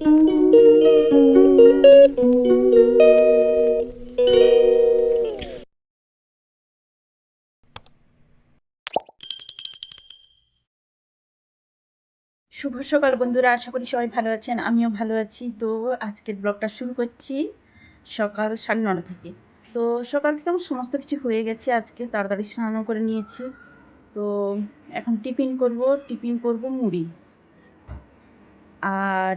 শুভ সকাল বন্ধুরা, আশা করি সবাই ভালো আছেন, আমিও ভালো আছি। তো আজকের ব্লগটা শুরু করছি সকাল সাড়ে নটা থেকে। তো সকাল থেকে আমার সমস্ত কিছু হয়ে গেছে, আজকে তাড়াতাড়ি স্নানও করে নিয়েছি। তো এখন টিফিন করব টিফিন করব মুড়ি। আর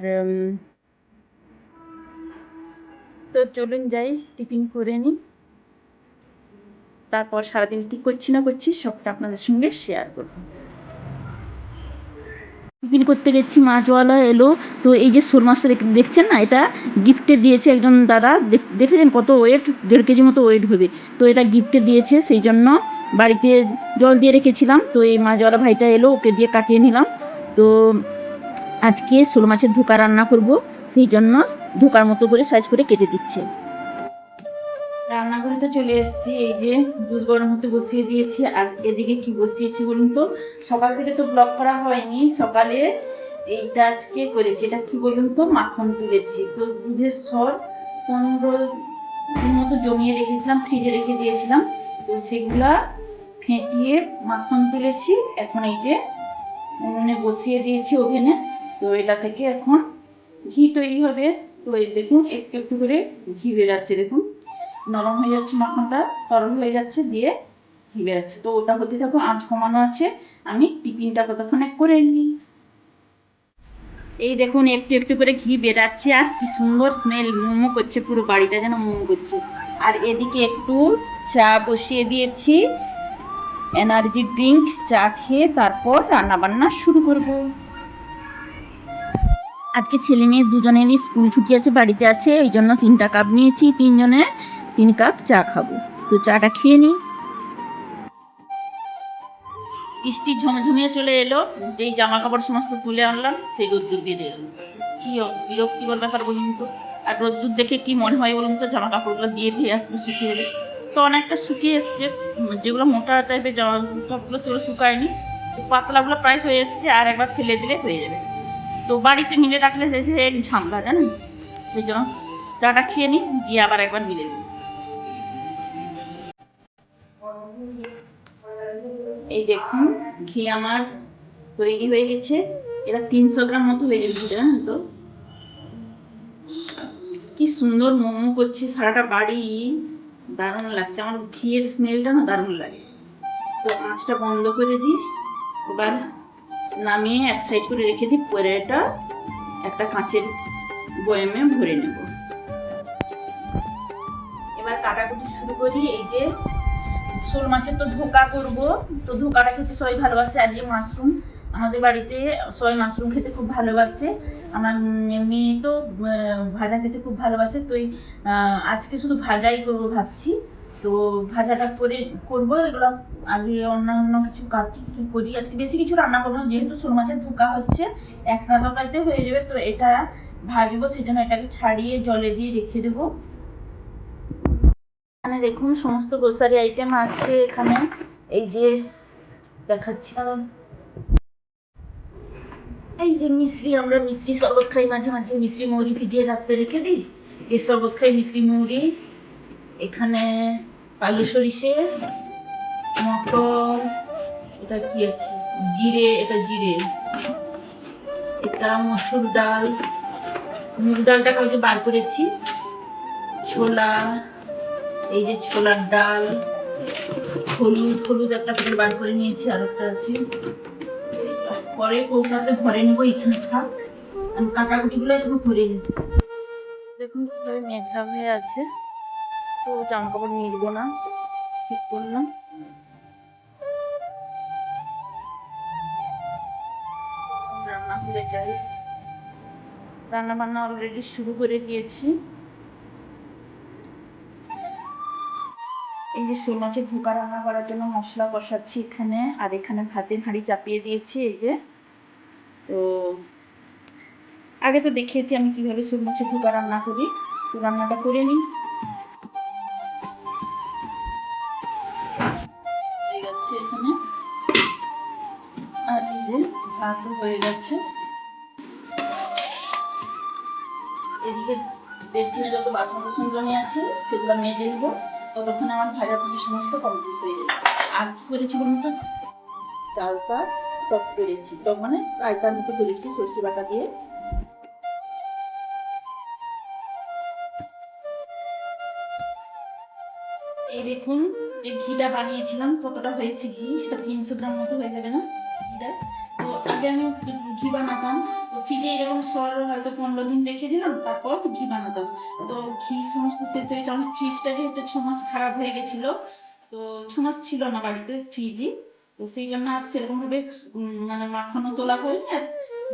তো চলুন যাই, টিফিন করে নিই। তারপর সারাদিন কী করছি না করছি, সবটা আপনাদের সঙ্গে শেয়ার করব। টিফিন করতে গেছি মাছওয়ালা এলো। তো এই যে শোল মাছটা দেখ- দেখছেন না? এটা গিফটে দিয়েছে একজন দাদা। দেখ- দেখেছেন কত ওয়েট দেড় কেজি মতো ওয়েট হবে। তো এটা গিফটে দিয়েছে, সেই জন্য বাড়িতে জল দিয়ে রেখেছিলাম। তো এই মাছওয়ালা ভাইটা এলো, ওকে দিয়ে কাটিয়ে নিলাম। তো আজকে শোল মাছের ধোকা রান্না করব, সেই জন্য ধোকার মতো করে সাইজ করে কেটে দিচ্ছে। রান্নাঘরে তো চলে এসেছি, এই যে দুধ গরম হতে বসিয়ে দিয়েছি। আর এদিকে কি বসিয়েছি বলুন তো? সকাল থেকে তো ব্লগ করা হয়নি, সকালে এইটা আজকে করেছি। এটা কি বলুন তো? মাখন তুলেছি। তো দুধের সর পনেরো দিন মতো জমিয়ে রেখেছিলাম ফ্রিজে রেখে দিয়েছিলাম। তো সেগুলা ফেটিয়ে মাখন তুলেছি। এখন এই যে উনুনে বসিয়ে দিয়েছি ওভেনে। তো এটা থেকে এখন ঘি তৈরি হবে। তো এই দেখুন, একটু একটু করে ঘি বেরাচ্ছে, দেখুন। নরম হয়ে যাচ্ছে মাখনটা তরল হয়ে যাচ্ছে দিয়ে ঘি বেরাচ্ছে। তো ওটা হতে থাকো আঁচ কমানো আছে, আমি টিফিনটা ততক্ষণে করে নিই। এই দেখুন, একটু একটু করে ঘি বেরাচ্ছে, আর কি সুন্দর স্মেল মোমো করছে, পুরো বাড়িটা যেন মোমো করছে। আর এদিকে একটু চা বসিয়ে দিয়েছি। এনার্জি ড্রিঙ্ক চা খেয়ে তারপর রান্না বান্না শুরু করব। আজকে ছেলে মেয়ে দুজনেরই স্কুল ছুটি আছে, বাড়িতে আছে, এই জন্য তিনটা কাপ নিয়েছি, তিনজনে তিন কাপ চা খাব। তো চাটা খেয়ে নিই। বৃষ্টি ঝমঝমিয়ে চলে এলো, যেই জামা কাপড় সমস্ত তুলে আনলাম, সেই রোদ্দুর দিয়ে দিলাম কি বিরক্তিকর ব্যাপার বলুন তো? আর রোদ্দুর দেখে কি মনে হয় বলুন তো জামা কাপড়গুলো দিয়ে দিয়ে একটু শুকিয়ে দেবে তো অনেকটা শুকিয়ে এসছে, যেগুলো মোটা টাইপের জামা কাপড়গুলো সেগুলো শুকায়নি। পাতলাগুলো প্রায় হয়ে এসছে, আর একবার ফেলে দিলে হয়ে যাবে। তো বাড়িতে মিলে রাখলে সে ঝামলা জানেন সেই জন্য চাটা খেয়ে নিই দিয়ে আবার একবার মিলে দিই এই দেখুন, ঘি আমার তৈরি হয়ে গেছে। এটা তিনশো গ্রাম মতো হয়ে ঘিটা জানেন তো? কি সুন্দর মোমো করছে সারাটা বাড়ি। দারুণ লাগছে। আমার ঘিয়ের স্মেলটা না দারুণ লাগে। তো আঁচটা বন্ধ করে দিই। এবার নামিয়ে এক সাইড করে রেখে দিই পরে এটা একটা কাঁচের বয়ামে ভরে নেব। এবার কাটাকুটি শুরু করি, এই যে শোল মাছের তো ধোকা করব। তো ধোকাটা খেতে সবাই ভালোবাসে, আর যে মাশরুম আমাদের বাড়িতে সবাই মাশরুম খেতে খুব ভালোবাসে। আমার মেয়ে তো ভাজা খেতে খুব ভালোবাসে, তো আজকে শুধু ভাজাই করব ভাবছি। তো ভাজাটা করে করব, এগুলো আগে অন্যান্য কিছু কাটি কি করি? আজকে বেশি কিছু রান্না করব যেহেতু শোল মাছের ধোকা হচ্ছে একটা তরকারিতে হয়ে যাবে, তো এটা ভাজবো, সেজন্য এটাকে ছাড়িয়ে জলে দিয়ে রেখে দেবো। এখানে দেখুন, সমস্ত গ্রোসারি আইটেম আছে এখানে, এই যে দেখাচ্ছি। এই যে মিশ্রি আমরা মিশ্রি শরবত খাই মাঝে মাঝে মিশ্রি মৌরি ভিজিয়ে রাখতে রেখে দিই। এই শরবত খাই মিশ্রি মৌরি, এখানে আলু সরিষে, মটর, এটা কি আছে? জিরে, এটা জিরে। এটা মসুর ডাল। মুগ ডালটা কালকে বার করেছি। ছোলা, এই যে ছোলার ডাল। হলুদ হলুদ একটা প্যাকেট বার করে নিয়েছি, আর একটা আছে। পরে কৌটাতে ভরে নেব, এখানে থাক। আমি কাটাকুটিগুলো একটু ভরে নিই দেখুন মেঘলা হয়ে আছে। তো জামা কাপড় নিয়ে মিলবো না। ঠিক করলাম। রান্না করে যাই। রান্না বান্না অলরেডি শুরু করে দিয়েছি। এই যে শোল মাছের ধোকা রান্না করার জন্য মশলা কষাচ্ছি এখানে। আর এখানে ভাতের হাঁড়ি চাপিয়ে দিয়েছি, এই যে। তো আগে তো দেখিয়েছি আমি কীভাবে শোল মাছের ধোকা রান্না করি। তো রান্নাটা করে নিই। হয়ে গেছে এদিকে বেসিনে যত বাসন জমে আছে, সেগুলো মেজে নেব। ততক্ষণ আমার ভাজা ভুজি সমস্ত কমপ্লিট হয়ে যাবে। আর কি করেছি বলুন তো? চালটা টক করেছি টক মানে রায়তার মতো করেছি সর্ষে বাটা দিয়ে। এই দেখুন যে ঘিটা বানিয়েছিলাম, কতটা হয়েছে ঘি? এটা তিনশো গ্রাম মতো হয়ে যাবে না ঘিটা? তো আগে আমি ঘি বানাতাম। ফ্রিজে এরকম সর হয়তো পনেরো দিন রেখে দিলাম, তারপর ঘি বানাতাম। তো ঘি সমস্ত শেষ হয়ে আমার ফ্রিজটা যেহেতু ছ মাস খারাপ হয়ে গেছিল, তো ছ মাস ছিল না বাড়িতে ফ্রিজই তো সেই জন্য আর সেরকমভাবে মানে মাখানো তোলা হয়নি আর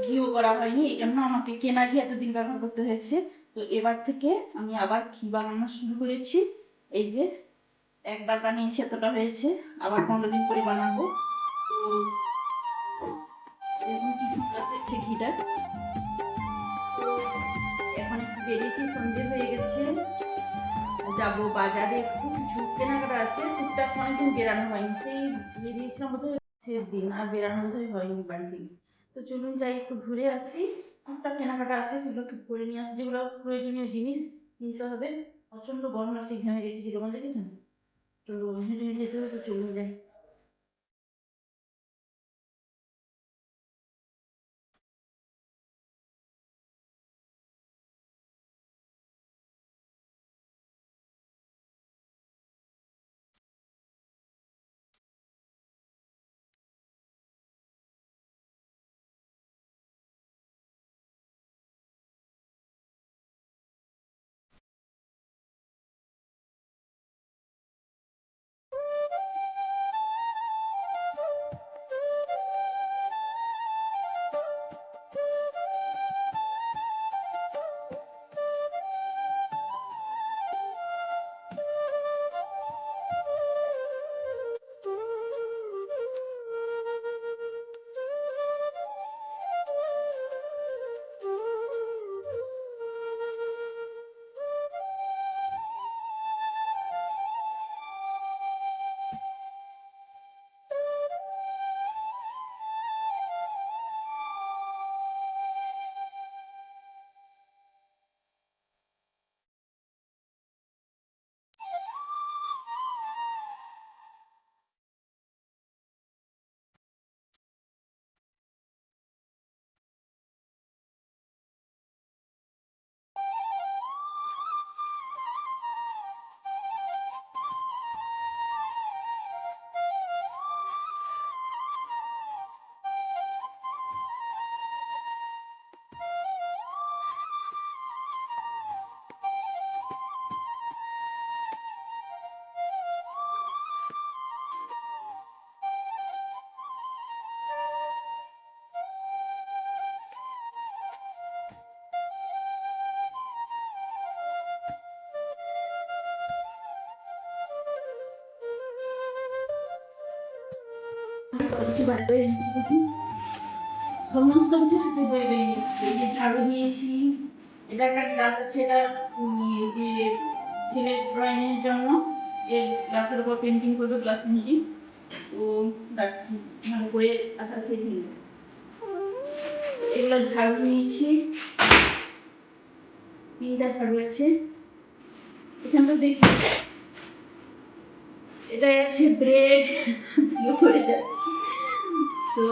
ঘিও করা হয়নি। এই জন্য আমাকে কেনা ঘি এতদিন ব্যবহার করতে হয়েছে। তো এবার থেকে আমি আবার ঘি বানানো শুরু করেছি। এই যে একবার বানিয়েছি, এতটা হয়েছে। আবার পনেরো দিন পরে বানাবো। কি সুন্দর হয়েছে ঘিটা এখন একটু বেরিয়েছি, সন্ধে হয়ে গেছে। যাব বাজারে। খুব ঝুঁক কেনাকাটা আছে। টুকটাক অনেকদিন বেরানো হয়নি। সেই বেরিয়েছিলাম বোধ দিন আর বেরানো বোধ হয়নি বাড়ি থেকে। তো চলুন যাই, একটু ঘুরে আসি। টুকটাক কেনাকাটা আছে, সেগুলো একটু করে নিয়ে আসি। যেগুলো প্রয়োজনীয় জিনিস কিনতে হবে। প্রচণ্ড গরম লাগছে, ঘেমে গেছি। যেরকম দেখেছেন তো হেঁটে হেঁটে যেতে হবে তো চলুন সমস্ত কিছু হাতে বয়ে বেরিয়েছি এই যে ঝাড়ু নিয়েছি, এটা একটা গ্লাস আছে, এটা যে ছেলের ড্রয়িং এর জন্য। এর গ্লাসের উপর পেন্টিং করবে গ্লাস পেন্টিং ও ভালো করে আশা খেয়ে নিল এগুলো ঝাড়ু নিয়েছি। তিনটা ঝাড়ু আছে। এখানটা দেখি। এটাই আছে ব্রেড করে যাচ্ছি। তো,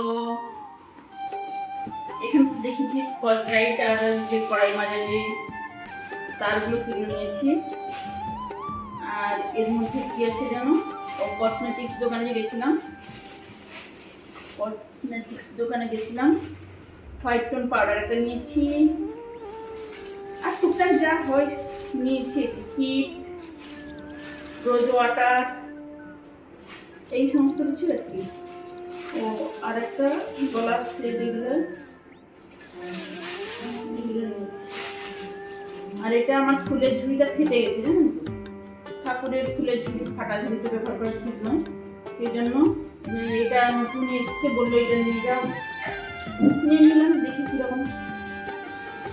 এখান দেখি স্কচ ব্রাইট আর যে কড়াই মাঝে যে তারগুলো সেগুলো নিয়েছি। আর এর মধ্যে কি আছে জানো? কসমেটিক্স দোকানে যে গেছিলাম। কসমেটিক্স দোকানে গেছিলাম। হোয়াইট টোন পাউডার একটা নিয়েছি। আর টুকটাক যা হয় নিয়েছি। কিট রোজ ওয়াটার এই সমস্ত কিছু আর কি। ও আর একটা এগুলো। আর এটা আমার ফুলের ঝুড়িটা ফেটে গেছে, জানেন? ঠাকুরের ফুলের ঝুড়ি, ফাটা ঝুড়িতে ব্যবহার করা ঠিক নয়। সেই জন্য এটা নতুন এসছে বলল এটা নিয়ে যাও। নিয়ে নিলাম, দেখি কীরকম।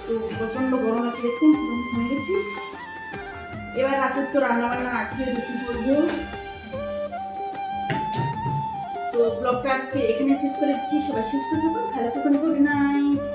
তো প্রচণ্ড গরম আছে, দেখছেন? গেছি। এবার রাতের তো রান্না বান্না আছে, রুটি করব। তো ব্লগটা আজকে এখানে শেষ করে দিচ্ছি সবাই সুস্থ থাকুন ভালো থাকুন গুড নাইট